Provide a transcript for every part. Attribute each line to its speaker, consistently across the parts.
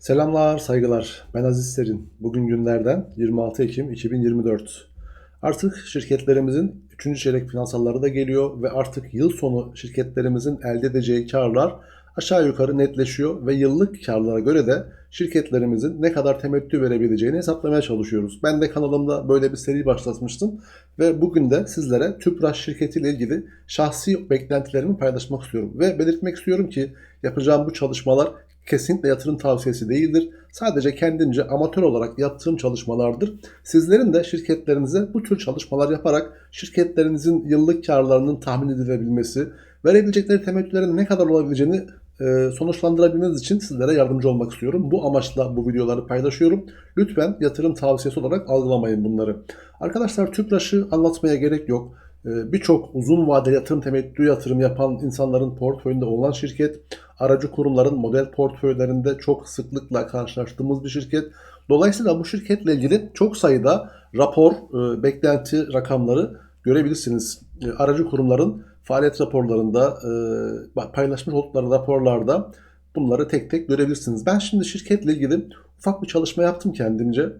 Speaker 1: Selamlar, saygılar. Ben Aziz Serin. Bugün günlerden 26 Ekim 2024. Artık şirketlerimizin 3. çeyrek finansalları da geliyor ve artık yıl sonu şirketlerimizin elde edeceği karlar aşağı yukarı netleşiyor ve yıllık karlara göre de şirketlerimizin ne kadar temettü verebileceğini hesaplamaya çalışıyoruz. Ben de kanalımda böyle bir seri başlatmıştım ve bugün de sizlere Tüpraş şirketiyle ilgili şahsi beklentilerimi paylaşmak istiyorum. Ve belirtmek istiyorum ki yapacağım bu çalışmalar kesinlikle yatırım tavsiyesi değildir. Sadece kendimce amatör olarak yaptığım çalışmalardır. Sizlerin de şirketlerinize bu tür çalışmalar yaparak şirketlerinizin yıllık karlarının tahmin edilebilmesi, verebilecekleri temettülerin ne kadar olabileceğini e, sonuçlandırabilmeniz için sizlere yardımcı olmak istiyorum. Bu amaçla bu videoları paylaşıyorum. Lütfen yatırım tavsiyesi olarak algılamayın bunları. Arkadaşlar Tüpraş'ı anlatmaya gerek yok. E, Birçok uzun vadeli yatırım temettü yatırım yapan insanların portföyünde olan şirket, aracı kurumların model portföylerinde çok sıklıkla karşılaştığımız bir şirket. Dolayısıyla bu şirketle ilgili çok sayıda rapor, e, beklenti rakamları görebilirsiniz. E, Aracı kurumların faaliyet raporlarında, e, paylaşmış oldukları raporlarda bunları tek tek görebilirsiniz. Ben şimdi şirketle ilgili ufak bir çalışma yaptım kendimce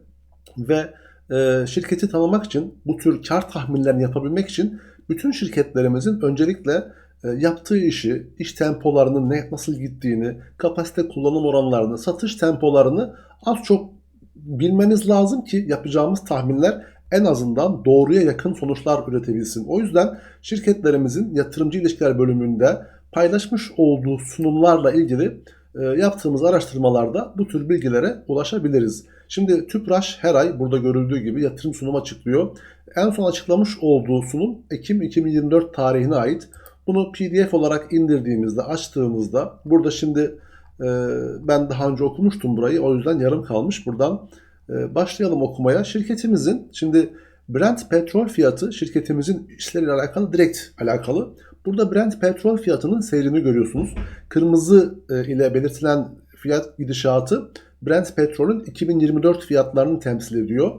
Speaker 1: ve e, şirketi tanımak için, bu tür kar tahminlerini yapabilmek için bütün şirketlerimizin öncelikle e, yaptığı işi, iş tempolarının ne nasıl gittiğini, kapasite kullanım oranlarını, satış tempolarını az çok bilmeniz lazım ki yapacağımız tahminler en azından doğruya yakın sonuçlar üretebilsin. O yüzden şirketlerimizin yatırımcı ilişkiler bölümünde paylaşmış olduğu sunumlarla ilgili e, yaptığımız araştırmalarda bu tür bilgilere ulaşabiliriz. Şimdi Tüpraş her ay burada görüldüğü gibi yatırım sunumu açıklıyor. En son açıklamış olduğu sunum Ekim 2024 tarihine ait. Bunu PDF olarak indirdiğimizde, açtığımızda burada şimdi e, ben daha önce okumuştum burayı. O yüzden yarım kalmış. Buradan e, başlayalım okumaya. Şirketimizin şimdi Brent petrol fiyatı şirketimizin işleriyle alakalı direkt alakalı. Burada Brent petrol fiyatının seyrini görüyorsunuz. Kırmızı e, ile belirtilen fiyat gidişatı Brent petrolün 2024 fiyatlarını temsil ediyor.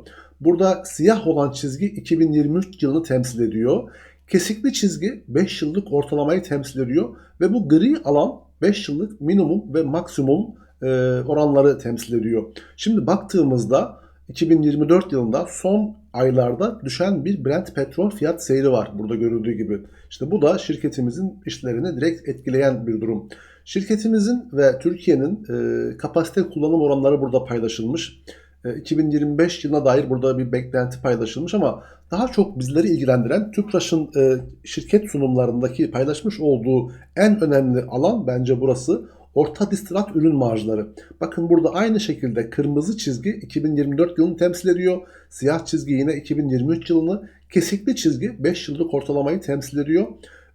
Speaker 1: Burada siyah olan çizgi 2023 yılını temsil ediyor. Kesikli çizgi 5 yıllık ortalamayı temsil ediyor ve bu gri alan 5 yıllık minimum ve maksimum e, oranları temsil ediyor. Şimdi baktığımızda 2024 yılında son aylarda düşen bir Brent petrol fiyat seyri var burada görüldüğü gibi. İşte bu da şirketimizin işlerini direkt etkileyen bir durum. Şirketimizin ve Türkiye'nin e, kapasite kullanım oranları burada paylaşılmış. E, 2025 yılına dair burada bir beklenti paylaşılmış ama daha çok bizleri ilgilendiren Tüpraş'ın e, şirket sunumlarındaki paylaşmış olduğu en önemli alan bence burası orta distrat ürün marjları. Bakın burada aynı şekilde kırmızı çizgi 2024 yılını temsil ediyor. Siyah çizgi yine 2023 yılını. Kesikli çizgi 5 yıllık ortalamayı temsil ediyor.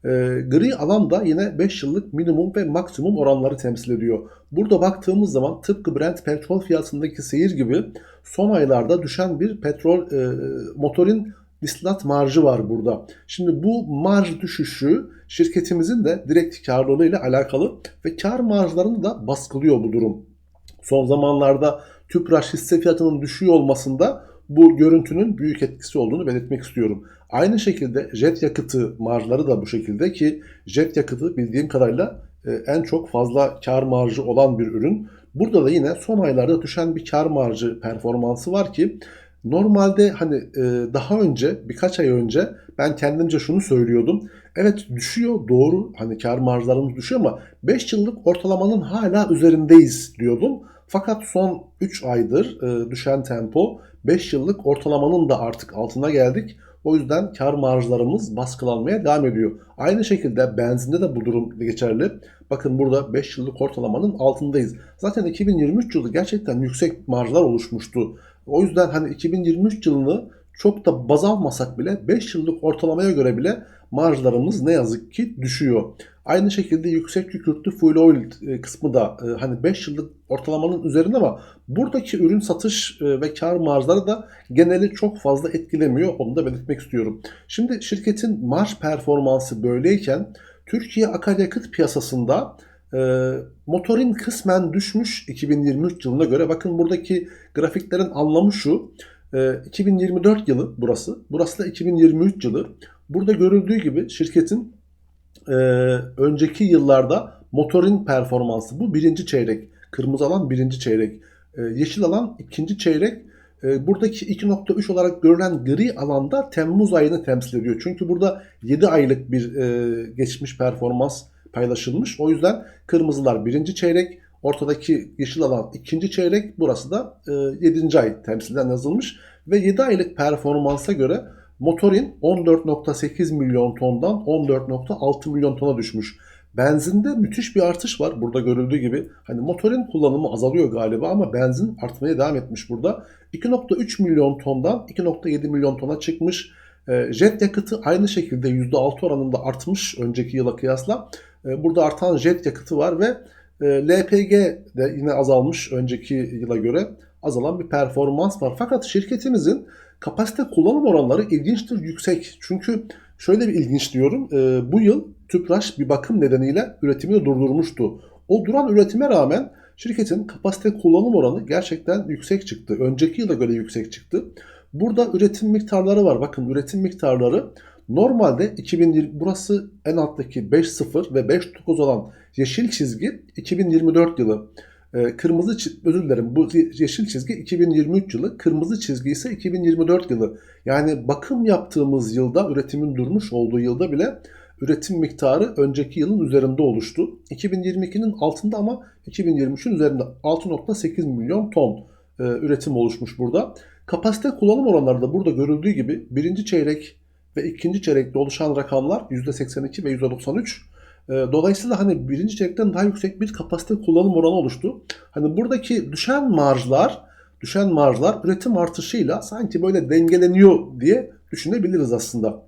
Speaker 1: E, gri alan da yine 5 yıllık minimum ve maksimum oranları temsil ediyor. Burada baktığımız zaman tıpkı Brent petrol fiyatındaki seyir gibi son aylarda düşen bir petrol e, motorin dislat marjı var burada. Şimdi bu marj düşüşü şirketimizin de direkt karlılığı ile alakalı ve kar marjlarını da baskılıyor bu durum. Son zamanlarda Tüpraş hisse fiyatının düşüyor olmasında bu görüntünün büyük etkisi olduğunu belirtmek istiyorum. Aynı şekilde jet yakıtı marjları da bu şekilde ki jet yakıtı bildiğim kadarıyla e, en çok fazla kar marjı olan bir ürün. Burada da yine son aylarda düşen bir kar marjı performansı var ki Normalde hani e, daha önce birkaç ay önce ben kendimce şunu söylüyordum. Evet düşüyor doğru hani kar marjlarımız düşüyor ama 5 yıllık ortalamanın hala üzerindeyiz diyordum. Fakat son 3 aydır e, düşen tempo 5 yıllık ortalamanın da artık altına geldik. O yüzden kar marjlarımız baskılanmaya devam ediyor. Aynı şekilde benzinde de bu durum geçerli. Bakın burada 5 yıllık ortalamanın altındayız. Zaten 2023 yılı gerçekten yüksek marjlar oluşmuştu. O yüzden hani 2023 yılını çok da baz almasak bile 5 yıllık ortalamaya göre bile marjlarımız ne yazık ki düşüyor. Aynı şekilde yüksek kükürtlü fuel oil e, kısmı da e, hani 5 yıllık ortalamanın üzerinde ama buradaki ürün satış e, ve kar marjları da geneli çok fazla etkilemiyor. Onu da belirtmek istiyorum. Şimdi şirketin marj performansı böyleyken Türkiye akaryakıt piyasasında motorin kısmen düşmüş 2023 yılına göre. Bakın buradaki grafiklerin anlamı şu. E, 2024 yılı burası. Burası da 2023 yılı. Burada görüldüğü gibi şirketin e, önceki yıllarda motorin performansı bu birinci çeyrek kırmızı alan birinci çeyrek, e, yeşil alan ikinci çeyrek. E, buradaki 2.3 olarak görülen gri alanda Temmuz ayını temsil ediyor. Çünkü burada 7 aylık bir e, geçmiş performans paylaşılmış. O yüzden kırmızılar birinci çeyrek, ortadaki yeşil alan ikinci çeyrek, burası da e, 7. ay temsilen yazılmış. Ve 7 aylık performansa göre motorin 14.8 milyon tondan 14.6 milyon tona düşmüş. Benzinde müthiş bir artış var burada görüldüğü gibi. Hani motorin kullanımı azalıyor galiba ama benzin artmaya devam etmiş burada. 2.3 milyon tondan 2.7 milyon tona çıkmış. E, jet yakıtı aynı şekilde %6 oranında artmış önceki yıla kıyasla. E, burada artan jet yakıtı var ve e, LPG de yine azalmış önceki yıla göre azalan bir performans var. Fakat şirketimizin kapasite kullanım oranları ilginçtir, yüksek. Çünkü şöyle bir ilginç diyorum. E, bu yıl Tüpraş bir bakım nedeniyle üretimini durdurmuştu. O duran üretime rağmen şirketin kapasite kullanım oranı gerçekten yüksek çıktı. Önceki yıla göre yüksek çıktı. Burada üretim miktarları var. Bakın üretim miktarları normalde 2020 burası en alttaki 5.0 ve 5.9 olan yeşil çizgi 2024 yılı. Ee, kırmızı özür dilerim bu yeşil çizgi 2023 yılı, kırmızı çizgi ise 2024 yılı. Yani bakım yaptığımız yılda üretimin durmuş olduğu yılda bile üretim miktarı önceki yılın üzerinde oluştu. 2022'nin altında ama 2023'ün üzerinde 6.8 milyon ton e, üretim oluşmuş burada. Kapasite kullanım oranları da burada görüldüğü gibi birinci çeyrek ve ikinci çeyrekte oluşan rakamlar %82 ve %93. E, dolayısıyla hani birinci çeyrekten daha yüksek bir kapasite kullanım oranı oluştu. Hani buradaki düşen marjlar, düşen marjlar üretim artışıyla sanki böyle dengeleniyor diye düşünebiliriz aslında.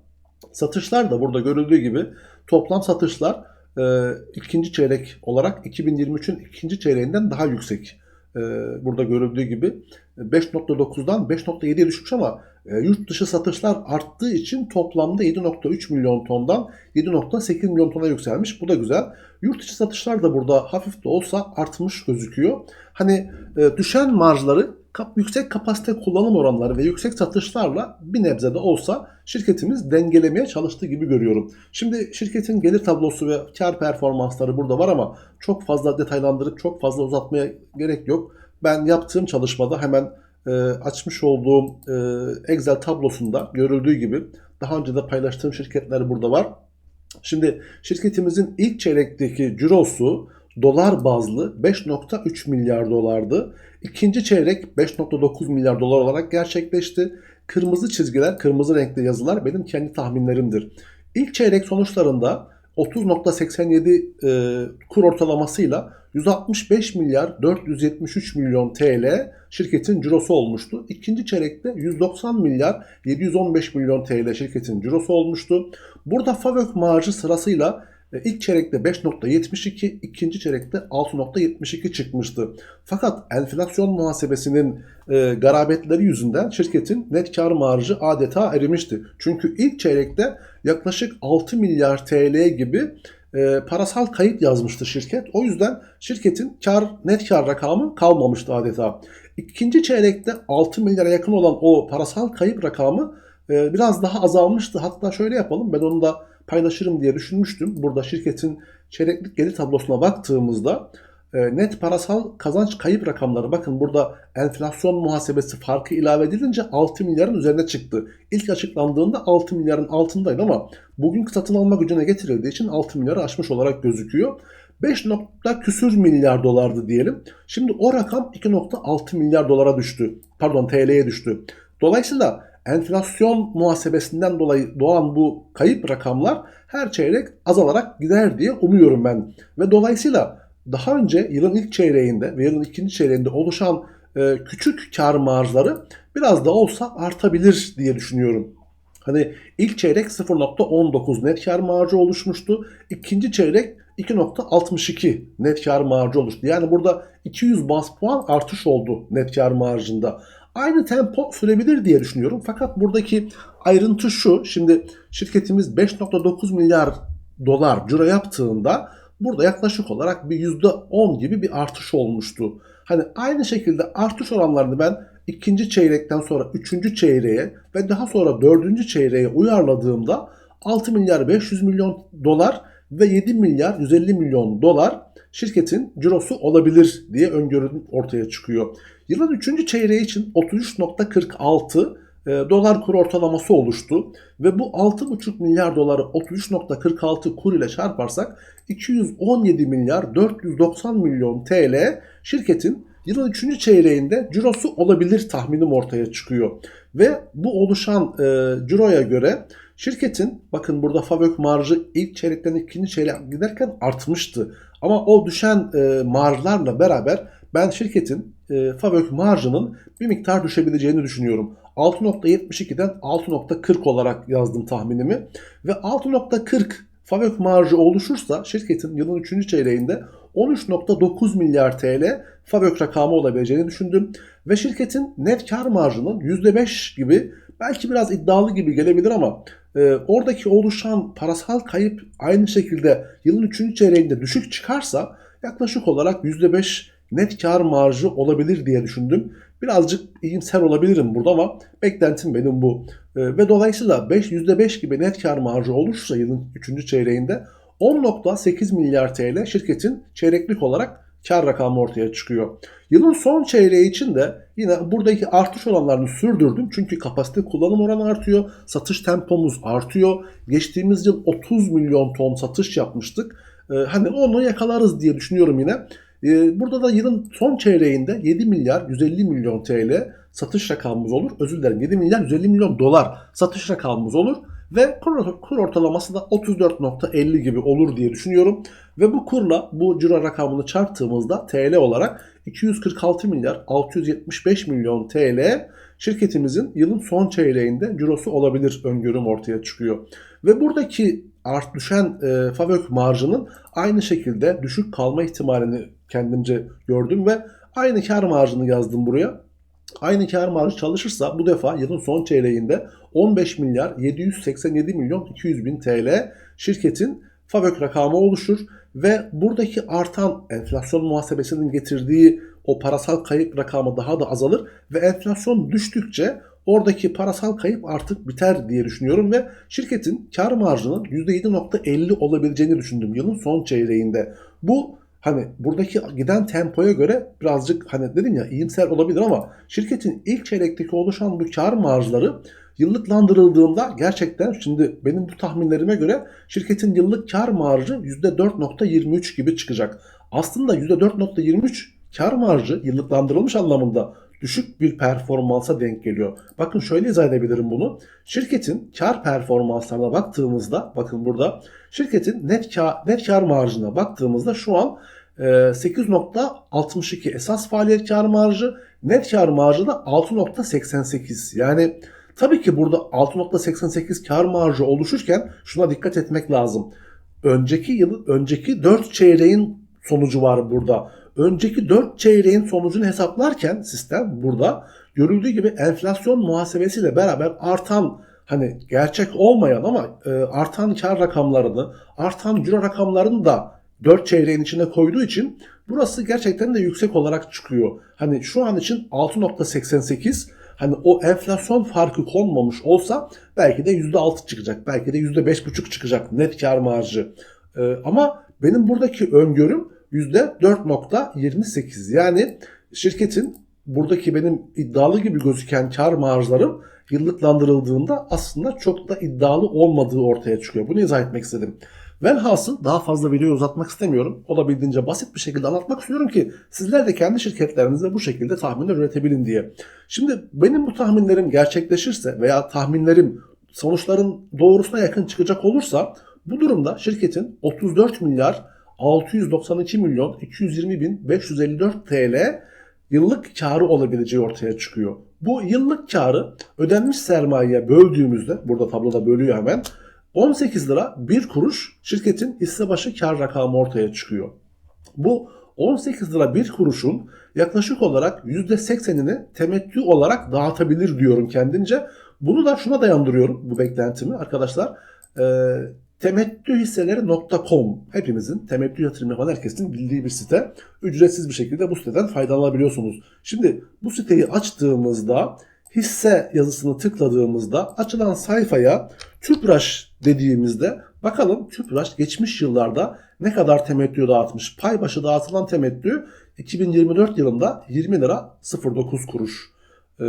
Speaker 1: Satışlar da burada görüldüğü gibi toplam satışlar e, ikinci çeyrek olarak 2023'ün ikinci çeyreğinden daha yüksek. E, burada görüldüğü gibi 5.9'dan 5.7'ye düşmüş ama yurt dışı satışlar arttığı için toplamda 7.3 milyon tondan 7.8 milyon tona yükselmiş. Bu da güzel. Yurt dışı satışlar da burada hafif de olsa artmış gözüküyor. Hani e, düşen marjları yüksek kapasite kullanım oranları ve yüksek satışlarla bir nebze de olsa şirketimiz dengelemeye çalıştığı gibi görüyorum. Şimdi şirketin gelir tablosu ve kar performansları burada var ama çok fazla detaylandırıp çok fazla uzatmaya gerek yok. Ben yaptığım çalışmada hemen e, açmış olduğum e, Excel tablosunda görüldüğü gibi daha önce de paylaştığım şirketler burada var. Şimdi şirketimizin ilk çeyrekteki cirosu dolar bazlı 5.3 milyar dolardı. İkinci çeyrek 5.9 milyar dolar olarak gerçekleşti. Kırmızı çizgiler, kırmızı renkli yazılar benim kendi tahminlerimdir. İlk çeyrek sonuçlarında 30.87 e, kur ortalamasıyla 165 milyar 473 milyon TL şirketin cirosu olmuştu. İkinci çeyrekte 190 milyar 715 milyon TL şirketin cirosu olmuştu. Burada FAVÖK marjı sırasıyla İlk çeyrekte 5.72, ikinci çeyrekte 6.72 çıkmıştı. Fakat enflasyon muhasebesinin e, garabetleri yüzünden şirketin net kar marjı adeta erimişti. Çünkü ilk çeyrekte yaklaşık 6 milyar TL gibi e, parasal kayıp yazmıştı şirket. O yüzden şirketin kar net kar rakamı kalmamıştı adeta. İkinci çeyrekte 6 milyara yakın olan o parasal kayıp rakamı e, biraz daha azalmıştı. Hatta şöyle yapalım ben onu da paylaşırım diye düşünmüştüm. Burada şirketin çeyreklik gelir tablosuna baktığımızda e, net parasal kazanç kayıp rakamları bakın burada enflasyon muhasebesi farkı ilave edilince 6 milyarın üzerine çıktı. İlk açıklandığında 6 milyarın altındaydı ama bugünkü satın alma gücüne getirildiği için 6 milyarı aşmış olarak gözüküyor. 5 nokta küsür milyar dolardı diyelim. Şimdi o rakam 2.6 milyar dolara düştü. Pardon TL'ye düştü. Dolayısıyla enflasyon muhasebesinden dolayı doğan bu kayıp rakamlar her çeyrek azalarak gider diye umuyorum ben. Ve dolayısıyla daha önce yılın ilk çeyreğinde ve yılın ikinci çeyreğinde oluşan e, küçük kar marjları biraz da olsa artabilir diye düşünüyorum. Hani ilk çeyrek 0.19 net kar marjı oluşmuştu. İkinci çeyrek 2.62 net kar marjı oluştu. Yani burada 200 bas puan artış oldu net kar marjında aynı tempo sürebilir diye düşünüyorum. Fakat buradaki ayrıntı şu. Şimdi şirketimiz 5.9 milyar dolar ciro yaptığında burada yaklaşık olarak bir %10 gibi bir artış olmuştu. Hani aynı şekilde artış oranlarını ben ikinci çeyrekten sonra üçüncü çeyreğe ve daha sonra dördüncü çeyreğe uyarladığımda 6 milyar 500 milyon dolar ve 7 milyar 150 milyon dolar şirketin cirosu olabilir diye öngörüm ortaya çıkıyor. Yılın 3. çeyreği için 33.46 e, dolar kur ortalaması oluştu ve bu 6,5 milyar doları 33.46 kur ile çarparsak 217 milyar 490 milyon TL şirketin yılın 3. çeyreğinde cirosu olabilir tahminim ortaya çıkıyor. Ve bu oluşan e, ciroya göre şirketin bakın burada fabrik marjı ilk çeyrekten ikinci çeyrek giderken artmıştı. Ama o düşen e, marjlarla beraber ben şirketin e, fabrik marjının bir miktar düşebileceğini düşünüyorum. 6.72'den 6.40 olarak yazdım tahminimi. Ve 6.40 fabrik marjı oluşursa şirketin yılın 3. çeyreğinde 13.9 milyar TL fabrik rakamı olabileceğini düşündüm. Ve şirketin net kar marjının %5 gibi belki biraz iddialı gibi gelebilir ama e, oradaki oluşan parasal kayıp aynı şekilde yılın 3. çeyreğinde düşük çıkarsa yaklaşık olarak %5 net kar marjı olabilir diye düşündüm. Birazcık iyimser olabilirim burada ama beklentim benim bu. E, ve dolayısıyla 5, %5 gibi net kar marjı olursa yılın 3. çeyreğinde 10.8 milyar TL şirketin çeyreklik olarak kar rakamı ortaya çıkıyor. Yılın son çeyreği için de yine buradaki artış oranlarını sürdürdüm. Çünkü kapasite kullanım oranı artıyor. Satış tempomuz artıyor. Geçtiğimiz yıl 30 milyon ton satış yapmıştık. Ee, hani onu yakalarız diye düşünüyorum yine. Ee, burada da yılın son çeyreğinde 7 milyar 150 milyon TL satış rakamımız olur. Özür dilerim 7 milyar 150 milyon dolar satış rakamımız olur. Ve kur, kur ortalaması da 34.50 gibi olur diye düşünüyorum. Ve bu kurla bu ciro rakamını çarptığımızda TL olarak 246 milyar 675 milyon TL şirketimizin yılın son çeyreğinde cirosu olabilir öngörüm ortaya çıkıyor. Ve buradaki art düşen e, fabrik marjının aynı şekilde düşük kalma ihtimalini kendimce gördüm ve aynı kar marjını yazdım buraya. Aynı kar marjı çalışırsa bu defa yılın son çeyreğinde 15 milyar 787 milyon 200 bin TL şirketin fabrik rakamı oluşur ve buradaki artan enflasyon muhasebesinin getirdiği o parasal kayıp rakamı daha da azalır ve enflasyon düştükçe oradaki parasal kayıp artık biter diye düşünüyorum ve şirketin kar marjının %7.50 olabileceğini düşündüm yılın son çeyreğinde. Bu hani buradaki giden tempoya göre birazcık hani dedim ya iyimser olabilir ama şirketin ilk çeyrekteki oluşan bu kar marjları yıllıklandırıldığında gerçekten şimdi benim bu tahminlerime göre şirketin yıllık kar marjı %4.23 gibi çıkacak. Aslında %4.23 kar marjı yıllıklandırılmış anlamında düşük bir performansa denk geliyor. Bakın şöyle izah edebilirim bunu. Şirketin kar performanslarına baktığımızda bakın burada şirketin net kar, net kar marjına baktığımızda şu an 8.62 esas faaliyet kar marjı, net kar marjı da 6.88. Yani tabii ki burada 6.88 kar marjı oluşurken şuna dikkat etmek lazım. Önceki yıl, önceki 4 çeyreğin sonucu var burada. Önceki 4 çeyreğin sonucunu hesaplarken sistem burada görüldüğü gibi enflasyon muhasebesiyle beraber artan hani gerçek olmayan ama e, artan kar rakamlarını, artan ciro rakamlarını da 4 çeyreğin içine koyduğu için burası gerçekten de yüksek olarak çıkıyor. Hani şu an için 6.88 hani o enflasyon farkı konmamış olsa belki de %6 çıkacak. Belki de %5.5 çıkacak net kar marjı. Ee, ama benim buradaki öngörüm %4.28. Yani şirketin buradaki benim iddialı gibi gözüken kar marjlarım yıllıklandırıldığında aslında çok da iddialı olmadığı ortaya çıkıyor. Bunu izah etmek istedim. Velhasıl daha fazla videoyu uzatmak istemiyorum. Olabildiğince basit bir şekilde anlatmak istiyorum ki sizler de kendi şirketlerinizde bu şekilde tahminler üretebilin diye. Şimdi benim bu tahminlerim gerçekleşirse veya tahminlerim sonuçların doğrusuna yakın çıkacak olursa bu durumda şirketin 34 milyar 692 milyon 220 bin 554 TL yıllık karı olabileceği ortaya çıkıyor. Bu yıllık karı ödenmiş sermayeye böldüğümüzde burada tabloda bölüyor hemen 18 lira 1 kuruş şirketin hisse başı kar rakamı ortaya çıkıyor. Bu 18 lira 1 kuruşun yaklaşık olarak %80'ini temettü olarak dağıtabilir diyorum kendince. Bunu da şuna dayandırıyorum bu beklentimi arkadaşlar. Ee, temettühisseleri.com hepimizin temettü yatırım yapan herkesin bildiği bir site. Ücretsiz bir şekilde bu siteden faydalanabiliyorsunuz. Şimdi bu siteyi açtığımızda hisse yazısını tıkladığımızda açılan sayfaya Tüpraş dediğimizde bakalım Tüpraş geçmiş yıllarda ne kadar temettü dağıtmış? Pay başı dağıtılan temettü 2024 yılında 20 lira 09 kuruş. Ee,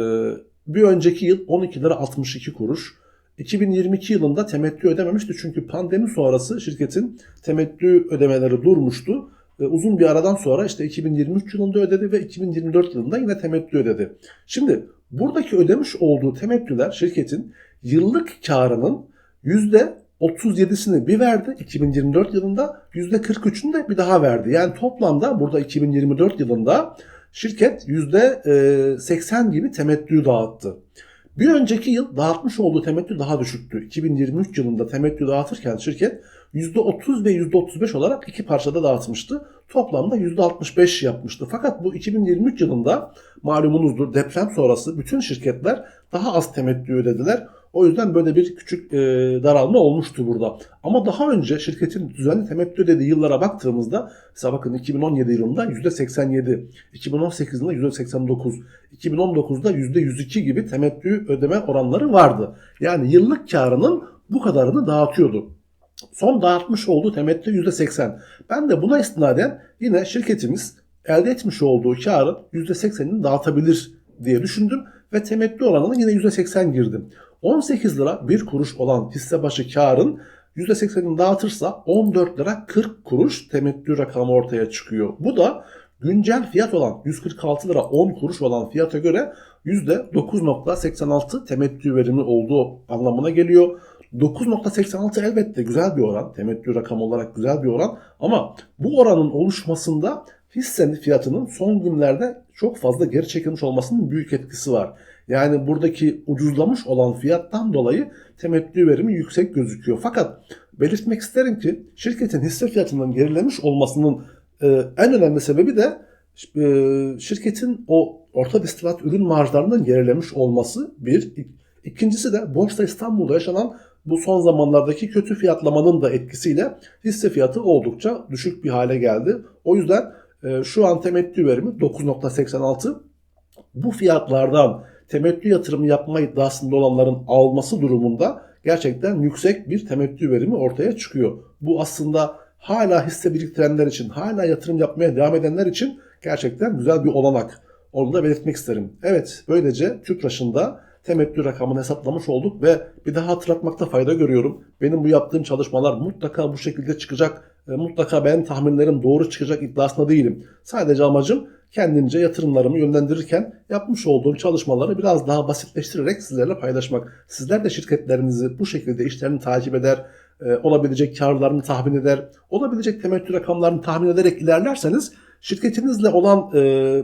Speaker 1: bir önceki yıl 12 lira 62 kuruş. 2022 yılında temettü ödememişti çünkü pandemi sonrası şirketin temettü ödemeleri durmuştu. Ee, uzun bir aradan sonra işte 2023 yılında ödedi ve 2024 yılında yine temettü ödedi. Şimdi buradaki ödemiş olduğu temettüler şirketin yıllık karının %37'sini bir verdi 2024 yılında %43'ünü de bir daha verdi. Yani toplamda burada 2024 yılında şirket %80 gibi temettü dağıttı. Bir önceki yıl dağıtmış olduğu temettü daha düşüktü. 2023 yılında temettü dağıtırken şirket %30 ve %35 olarak iki parçada dağıtmıştı. Toplamda %65 yapmıştı. Fakat bu 2023 yılında malumunuzdur deprem sonrası bütün şirketler daha az temettü ödediler. O yüzden böyle bir küçük e, daralma olmuştu burada. Ama daha önce şirketin düzenli temettü ödediği yıllara baktığımızda mesela bakın 2017 yılında %87, 2018 yılında %89, 2019'da %102 gibi temettü ödeme oranları vardı. Yani yıllık karının bu kadarını dağıtıyordu. Son dağıtmış olduğu temettü %80. Ben de buna istinaden yine şirketimiz elde etmiş olduğu karın %80'ini dağıtabilir diye düşündüm ve temettü oranına yine %80 girdim. 18 lira 1 kuruş olan hisse başı karın %80'ini dağıtırsa 14 lira 40 kuruş temettü rakamı ortaya çıkıyor. Bu da güncel fiyat olan 146 lira 10 kuruş olan fiyata göre %9.86 temettü verimi olduğu anlamına geliyor. 9.86 elbette güzel bir oran. Temettü rakamı olarak güzel bir oran. Ama bu oranın oluşmasında hissenin fiyatının son günlerde çok fazla geri çekilmiş olmasının büyük etkisi var. Yani buradaki ucuzlamış olan fiyattan dolayı temettü verimi yüksek gözüküyor. Fakat belirtmek isterim ki şirketin hisse fiyatının gerilemiş olmasının e, en önemli sebebi de e, şirketin o orta distilat ürün marjlarının gerilemiş olması bir. İkincisi de Borsa İstanbul'da yaşanan bu son zamanlardaki kötü fiyatlamanın da etkisiyle hisse fiyatı oldukça düşük bir hale geldi. O yüzden e, şu an temettü verimi 9.86. Bu fiyatlardan temettü yatırımı yapma iddiasında olanların alması durumunda gerçekten yüksek bir temettü verimi ortaya çıkıyor. Bu aslında hala hisse biriktirenler için, hala yatırım yapmaya devam edenler için gerçekten güzel bir olanak. Onu da belirtmek isterim. Evet, böylece TÜPRAŞ'ında temettü rakamını hesaplamış olduk ve bir daha hatırlatmakta fayda görüyorum. Benim bu yaptığım çalışmalar mutlaka bu şekilde çıkacak, e, mutlaka benim tahminlerim doğru çıkacak iddiasında değilim. Sadece amacım kendince yatırımlarımı yönlendirirken yapmış olduğum çalışmaları biraz daha basitleştirerek sizlerle paylaşmak. Sizler de şirketlerinizi bu şekilde işlerini takip eder, e, olabilecek karlarını tahmin eder, olabilecek temettü rakamlarını tahmin ederek ilerlerseniz şirketinizle olan e,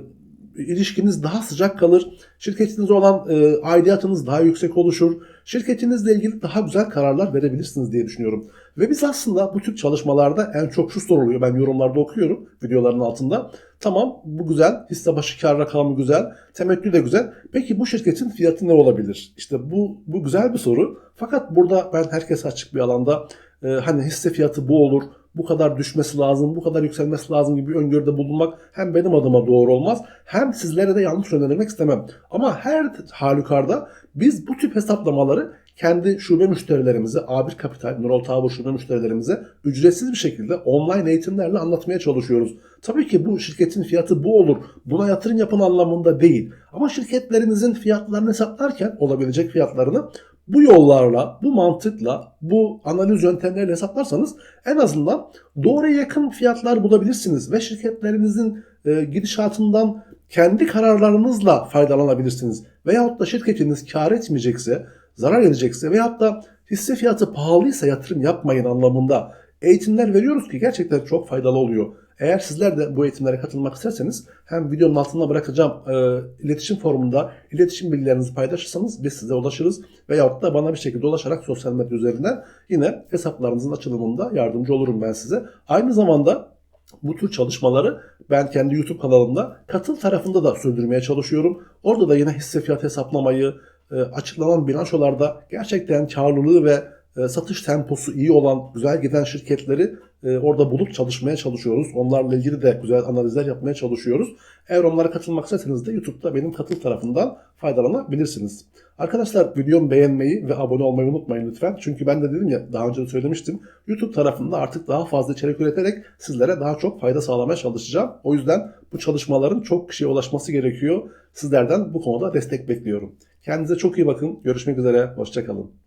Speaker 1: ilişkiniz daha sıcak kalır. Şirketinizle olan e, aidiyatınız daha yüksek oluşur. Şirketinizle ilgili daha güzel kararlar verebilirsiniz diye düşünüyorum. Ve biz aslında bu tür çalışmalarda en çok şu soruluyor. Ben yorumlarda okuyorum videoların altında. Tamam bu güzel. Hisse başı kar rakamı güzel. Temettü de güzel. Peki bu şirketin fiyatı ne olabilir? İşte bu, bu güzel bir soru. Fakat burada ben herkes açık bir alanda e, hani hisse fiyatı bu olur bu kadar düşmesi lazım, bu kadar yükselmesi lazım gibi bir öngörüde bulunmak hem benim adıma doğru olmaz hem sizlere de yanlış önermek istemem. Ama her halükarda biz bu tip hesaplamaları kendi şube müşterilerimize, A1 Kapital, Nurol Tower şube müşterilerimize ücretsiz bir şekilde online eğitimlerle anlatmaya çalışıyoruz. Tabii ki bu şirketin fiyatı bu olur. Buna yatırım yapın anlamında değil. Ama şirketlerinizin fiyatlarını hesaplarken olabilecek fiyatlarını bu yollarla, bu mantıkla, bu analiz yöntemleriyle hesaplarsanız en azından doğruya yakın fiyatlar bulabilirsiniz ve şirketlerinizin e, gidişatından kendi kararlarınızla faydalanabilirsiniz. Veyahut da şirketiniz kar etmeyecekse, zarar edecekse veyahut da hisse fiyatı pahalıysa yatırım yapmayın anlamında eğitimler veriyoruz ki gerçekten çok faydalı oluyor. Eğer sizler de bu eğitimlere katılmak isterseniz hem videonun altında bırakacağım e, iletişim formunda iletişim bilgilerinizi paylaşırsanız biz size ulaşırız. Veyahut da bana bir şekilde ulaşarak sosyal medya üzerinden yine hesaplarınızın açılımında yardımcı olurum ben size. Aynı zamanda bu tür çalışmaları ben kendi YouTube kanalımda katıl tarafında da sürdürmeye çalışıyorum. Orada da yine hisse fiyat hesaplamayı, e, açıklanan bilançolarda gerçekten karlılığı ve satış temposu iyi olan, güzel giden şirketleri e, orada bulup çalışmaya çalışıyoruz. Onlarla ilgili de güzel analizler yapmaya çalışıyoruz. Eğer onlara katılmak isterseniz de YouTube'da benim katıl tarafından faydalanabilirsiniz. Arkadaşlar videomu beğenmeyi ve abone olmayı unutmayın lütfen. Çünkü ben de dedim ya daha önce de söylemiştim. YouTube tarafında artık daha fazla içerik üreterek sizlere daha çok fayda sağlamaya çalışacağım. O yüzden bu çalışmaların çok kişiye ulaşması gerekiyor. Sizlerden bu konuda destek bekliyorum. Kendinize çok iyi bakın. Görüşmek üzere. Hoşçakalın.